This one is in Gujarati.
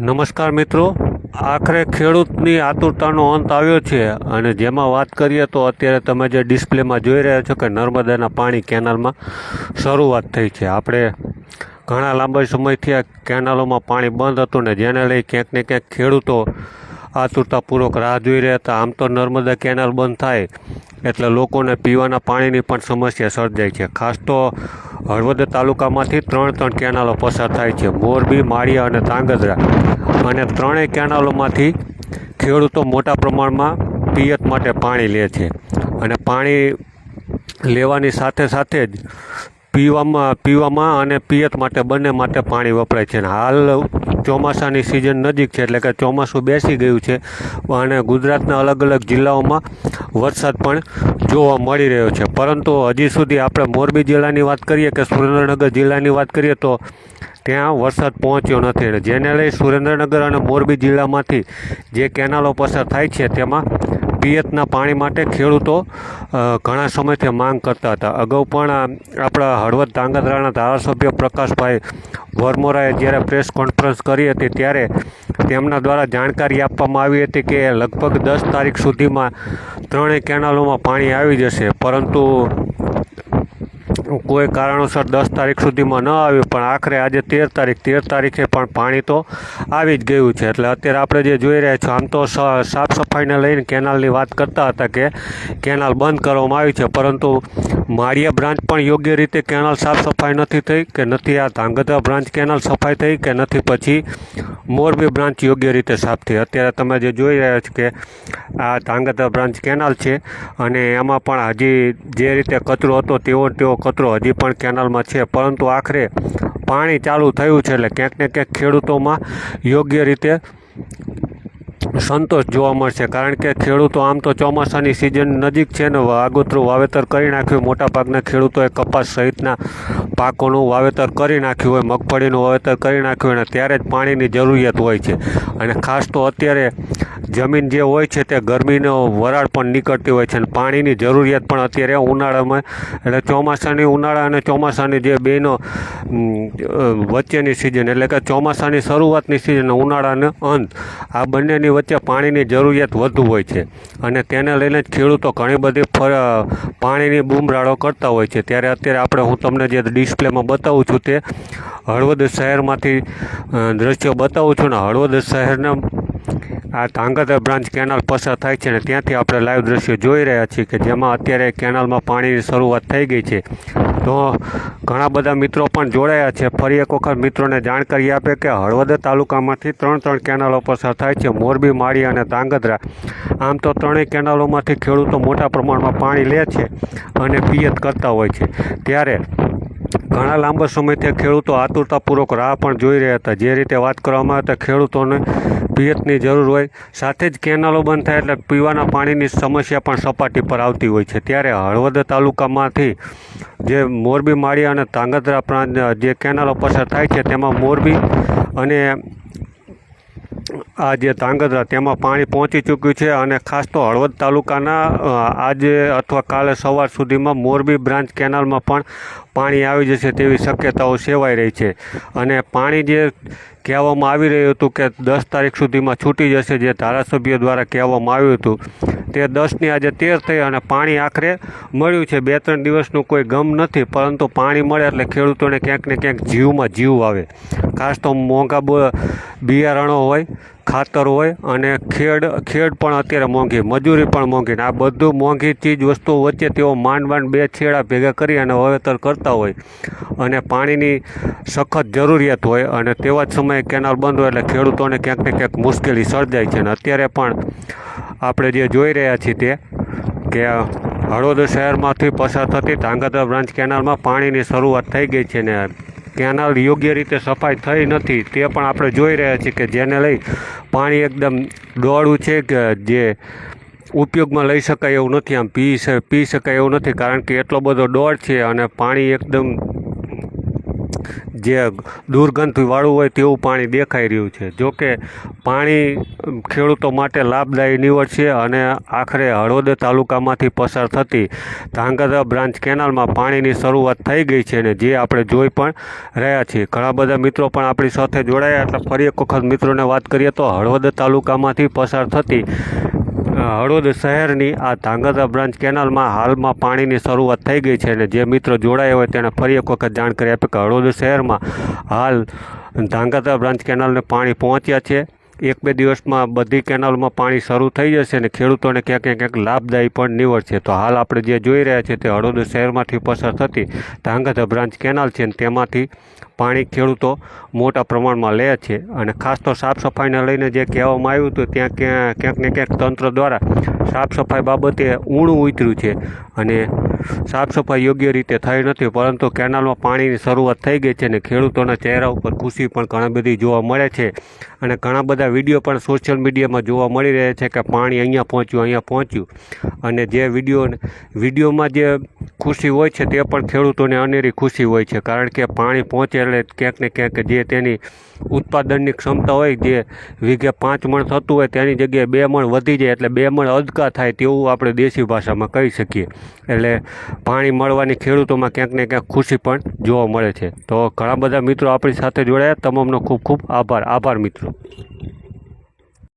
નમસ્કાર મિત્રો. આખરે ખેડૂતની આતુરતાનો અંત આવ્યો છે અને જેમાં વાત કરીએ તો અત્યારે તમે જે ડિસ્પ્લેમાં જોઈ રહ્યા છો કે નર્મદાના પાણી કેનાલમાં શરૂઆત થઈ છે. આપણે ઘણા લાંબા સમયથી આ કેનાલોમાં પાણી બંધ હતું ને જેને લઈ ક્યાંક ને ક્યાંક ખેડૂતો આતુરતાપૂર્વક રાહ જોઈ રહ્યા હતા. આમ તો નર્મદા કેનાલ બંધ થાય એટલે લોકોને પીવાના પાણીની પણ સમસ્યા સર્જાય છે. ખાસ તો હળવદ તાલુકામાંથી ત્રણ ત્રણ કેનાલો પસાર થાય છે. મોરબી, માળિયા અને ધાંગધ્રા અને ત્રણેય કેનાલોમાંથી ખેડૂતો મોટા પ્રમાણમાં પિયત માટે પાણી લે છે. અને પાણી લેવાની સાથે સાથે જ પીવામાં પીવામાં અને પિયત માટે બંને માટે પાણી વપરાય છે. અને હાલ ચોમાસાની સિઝન નજીક છે, એટલે કે ચોમાસું બેસી ગયું છે. અને ગુજરાતના અલગ અલગ જિલ્લાઓમાં વરસાદ પણ જોવા મળી રહ્યો છે. પરંતુ હજી સુધી આપણે મોરબી જિલ્લાની વાત કરીએ કે સુરેન્દ્રનગર જિલ્લાની વાત કરીએ તો ત્યાં વરસાદ પહોંચ્યો નથી. જેને લઈ સુરેન્દ્રનગર અને મોરબી જિલ્લામાંથી જે કેનાલો પસાર થાય છે, તેમાં પિયતના પાણી માટે ખેડૂતો ઘણા સમયથી માંગ કરતા હતા. અગાઉ પણ આપણા હળવદ ધાંગધ્રાના ધારાસભ્ય પ્રકાશભાઈ વરમોરાએ જ્યારે પ્રેસ કોન્ફરન્સ કરી હતી, ત્યારે તેમના દ્વારા જાણકારી આપવામાં આવી હતી કે લગભગ દસ તારીખ સુધીમાં ત્રણેય કેનાલોમાં પાણી આવી જશે. પરંતુ કોઈ કારણોસર દસ તારીખ સુધીમાં ન આવ્યું, પણ આખરે આજે તેર તારીખ, તેર તારીખે પણ પાણી તો આવી જ ગયું છે. એટલે અત્યારે આપણે જે જોઈ રહ્યા છો, આમ તો સાફ સફાઈને લઈને કેનાલની વાત કરતા હતા કે કેનાલ બંધ કરવામાં આવી છે, પરંતુ માળિયા બ્રાન્ચ પણ યોગ્ય રીતે કેનાલ સાફ સફાઈ નથી થઈ કે નથી, આ ધાંગધ્રા બ્રાન્ચ કેનાલ સફાઈ થઈ કે નથી, પછી મોરબી બ્રાન્ચ યોગ્ય રીતે સાફ થઈ. અત્યારે તમે જે જોઈ રહ્યા છો કે આ ધાંગધ્રા બ્રાન્ચ કેનાલ છે અને એમાં પણ હજી જે રીતે કચરો હતો તેવો તેવો કચરો હજી પણ કેનાલમાં છે. પરંતુ આખરે પાણી ચાલુ થયું છે એટલે ક્યાંક ને ક્યાંક ખેડૂતોમાં યોગ્ય રીતે સંતોષ જોવા મળશે. કારણ કે ખેડૂતો આમ તો ચોમાસાની સિઝન નજીક છે ને આગોતરું વાવેતર કરી નાખ્યું. મોટાભાગના ખેડૂતોએ કપાસ સહિતના પાકોનું વાવેતર કરી નાખ્યું હોય, મગફળીનું વાવેતર કરી નાખ્યું હોય અને ત્યારે જ પાણીની જરૂરિયાત હોય છે. અને ખાસ તો અત્યારે જમીન જે હોય છે તે ગરમીનો વરાળ પણ નીકળતી હોય છે અને પાણીની જરૂરિયાત પણ અત્યારે ઉનાળામાં, એટલે ચોમાસાની ઉનાળા અને ચોમાસાની જે બેનો વચ્ચેની સિઝન એટલે કે ચોમાસાની શરૂઆતની સિઝન ઉનાળાનો અંત, આ બંનેની વચ્ચે પાણીની જરૂરિયાત વધુ હોય છે. અને તેને લઈને જ ખેડૂતો ઘણી બધી પાણીની બૂમરાળો કરતા હોય છે. ત્યારે અત્યારે આપણે, હું તમને જે ડિસ્પ્લેમાં બતાવું છું તે હળવદ શહેરમાંથી દ્રશ્યો બતાવું છું ને, હળવદ શહેરના આ ધાંગધ્રા બ્રાન્ચ કેનાલ પસાર થાય છે અને ત્યાંથી આપણે લાઈવ દ્રશ્ય જોઈ રહ્યા છીએ કે જેમાં અત્યારે કેનાલમાં પાણીની શરૂઆત થઈ ગઈ છે. તો ઘણા બધા મિત્રો પણ જોડાયા છે. ફરી એક વખત મિત્રોને જાણકારી આપે કે હળવદ તાલુકામાંથી ત્રણ ત્રણ કેનાલો પસાર થાય છે. મોરબી, માળી અને ધાંગધ્રા. આમ તો ત્રણેય કેનાલોમાંથી ખેડૂતો મોટા પ્રમાણમાં પાણી લે છે અને પિયત કરતા હોય છે. ત્યારે ઘણા લાંબા સમયથી ખેડૂતો આતુરતાપૂર્વક રાહ પણ જોઈ રહ્યા હતા. જે રીતે વાત કરવામાં આવે તો ખેડૂતોને પિયતની જરૂર હોય, સાથે જ કેનાલો બંધ થાય એટલે પીવાના પાણીની સમસ્યા પણ સપાટી પર આવતી હોય છે. ત્યારે હળવદ તાલુકામાંથી જે મોરબી, માળિયા અને ધાંગધ્રા પ્રાંત, જે કેનાલો પસાર થાય છે, તેમાં મોરબી અને આ જે ધાંગધ્રા, તેમાં પાણી પહોંચી ચૂક્યું છે અને ખાસ તો હળવદ તાલુકાના આજે અથવા કાલે સવાર સુધીમાં મોરબી બ્રાન્ચ કેનાલમાં પણ પાણી આવી જશે તેવી શક્યતાઓ સેવાઈ રહી છે. અને પાણી જે કહેવામાં આવી રહ્યું હતું કે દસ તારીખ સુધીમાં છૂટી જશે જે ધારાસભ્ય દ્વારા કહેવામાં આવ્યું હતું. તે દસની આજે તેર થઈ અને પાણી આખરે મળ્યું છે. બે ત્રણ દિવસનું કોઈ ગમ નથી, પરંતુ પાણી મળે એટલે ખેડૂતોને ક્યાંક ને ક્યાંક જીવમાં જીવ આવે. ખાસ તો મોંઘા બિયારણો હોય ખાતર હોય અને ખેડ ખેડ પણ અત્યારે મોંઘી, મજૂરી પણ મોંઘી આ બધું મોંઘી ચીજ વસ્તુઓ વચ્ચે તેઓ માંડ માંડ બે છેડા ભેગા કરી અને વાવેતર કરતા હોય. અને પાણીની સખત જરૂરિયાત હોય અને તેવા જ સમયે કેનાલ બંધ હોય એટલે ખેડૂતોને ક્યાંક ને ક્યાંક મુશ્કેલી સર્જાય છે અને અત્યારે પણ આપણે જે જોઈ રહ્યા છીએ તે કે હળવદ શહેરમાંથી પસાર થતી ધાંગધ્રા બ્રાન્ચ કેનાલમાં પાણીની શરૂઆત થઈ ગઈ છે ને કેનાલ યોગ્ય રીતે સફાઈ થઈ નથી, તે પણ આપણે જોઈ રહ્યા છીએ કે જેને લઈ પાણી એકદમ ડોળું છે કે જે ઉપયોગમાં લઈ શકાય એવું નથી. આમ પી પી શકાય એવું નથી કારણ કે એટલો બધો ડોળ છે અને પાણી એકદમ જે દુર્ગંધવાળું હોય તેવું પાણી દેખાઈ રહ્યું છે. જો કે પાણી ખેડૂતો માટે લાભદાયી નીવડશે અને આખરે હળવદ તાલુકામાંથી પસાર થતી ધાંગધ્રા બ્રાન્ચ કેનાલમાં પાણીની શરૂઆત થઈ ગઈ છે અને જે આપણે જોઈ પણ રહ્યા છીએ. ઘણા બધા મિત્રો પણ આપણી સાથે જોડાયા. એટલે ફરી એક વખત મિત્રોને વાત કરીએ તો હળવદ તાલુકામાંથી પસાર થતી હળવદ શહેરની આ ધાંગધ્રા બ્રાન્ચ કેનાલમાં હાલમાં પાણીની શરૂઆત થઈ ગઈ છે અને જે મિત્રો જોડાયા હોય તેને ફરી એક વખત જાણકારી આપી કે હળવદ શહેરમાં હાલ ધાંગધ્રા બ્રાન્ચ કેનાલને પાણી પહોંચ્યા છે. એક બે દિવસમાં બધી કેનાલમાં પાણી શરૂ થઈ જશે અને ખેડૂતોને ક્યાંક ક્યાંક ક્યાંક લાભદાયી પણ નીવડશે. તો હાલ આપણે જે જોઈ રહ્યા છીએ તે હળવદ શહેરમાંથી પસાર થતી ધાંગધ્રા બ્રાન્ચ કેનાલ છે અને તેમાંથી પાણી ખેડૂતો મોટા પ્રમાણમાં લે છે. અને ખાસ તો સાફ સફાઈને લઈને જે કહેવામાં આવ્યું હતું, ત્યાં ક્યાં ક્યાંક ને ક્યાંક તંત્ર દ્વારા સાફ સફાઈ બાબતે ઊણું ઉતર્યું છે. અને સાફ સફાઈ યોગ્ય રીતે થઈ નથી, પરંતુ કેનાલમાં પાણીની શરૂઆત થઈ ગઈ છે અને ખેડૂતોના ચહેરા ઉપર ખુશી પણ ઘણી બધી જોવા મળે છે. અને ઘણા બધા વીડિયો પણ સોશિયલ મીડિયામાં જોવા મળી રહ્યા છે કે પાણી અહીંયા પહોંચ્યું અહીંયા પહોંચ્યું. અને જે વીડિયો વિડીયોમાં જે ખુશી હોય છે તે પણ ખેડૂતોને અનેરી ખુશી હોય છે, કારણ કે પાણી પહોંચે એટલે ક્યાંક ને ક્યાંક જે તેની ઉત્પાદનની ક્ષમતા હોય, જે વીઘે પાંચ મણ થતું હોય તેની જગ્યાએ બે મણ વધી જાય એટલે બે મણ અદકા થાય તેવું આપણે દેશી ભાષામાં કહી શકીએ. એટલે પાણી મળવાની ખેડૂતોમાં ક્યાંક ને ક્યાંક ખુશી પણ જોવા મળે છે. તો ઘણા બધા મિત્રો આપણી સાથે જોડાયા. તમામનો ખૂબ ખૂબ આભાર. આભાર મિત્રો.